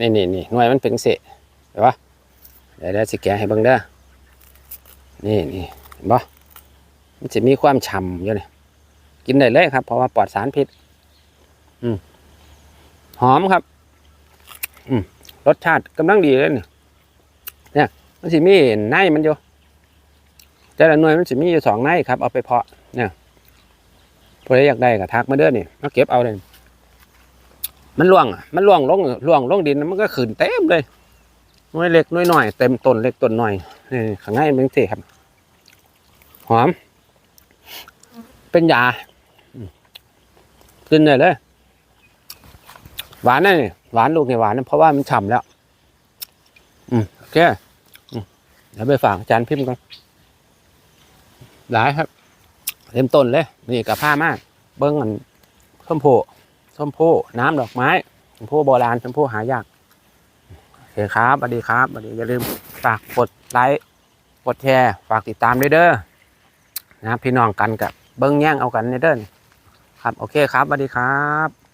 นี่นี่นี่หน่วยมันเป็นเสะเห็นปะเดี๋ยวเดี๋ยวสิแกะให้เบิ่งเด้อนี่นี่เห็นปะมันจะมีความฉ่ำอยู่เนี่ยกินได้เลยครับ เพราะว่าปลอดสารพิษอืมหอมครับ อืมรสชาติกำลังดีเลยเนี่ยเนี่ยมันสิมีในมันอยู่แต่ละหน่วยมันสิมีอยู่สองในครับเอาไปเพาะเนี่ยพอได้อยากได้ก็ทักมาเด้อนี่มาเก็บเอาเลย มันล่วงอะมันล่วงลงล่วงลงดินมันก็ขึ้นเต็มเลยน่วยเล็กน่วยน้อยเต็มต้นเล็กต้นหน้อยนี่ข้างในมันสิครับ หอม เป็นยาอืมกินได้เลย หวานนะนี่หวานลูกเนี่หวานนะเพราะว่ามันฉ่ำแล้ว อืมโอเคเดี๋ยวไปฝากอาจารย์พิมพ์ก่อนหลายครับ เต็มต้นเลย นี่กับผ้ามาก เบิ้งอันส้มโพ ส้มโพน้ำดอกไม้ส้มโพโบราณส้มโพหายากโอเคครับสวัสดีครับสวัสดีอย่าลืมฝากกดไลค์กดแชร์ฝากติดตามด้วยเด้อนะพี่น้องกันกับเบิ้งแย่งเอากันในเด้อครับโอเคครับสวัสดีครับ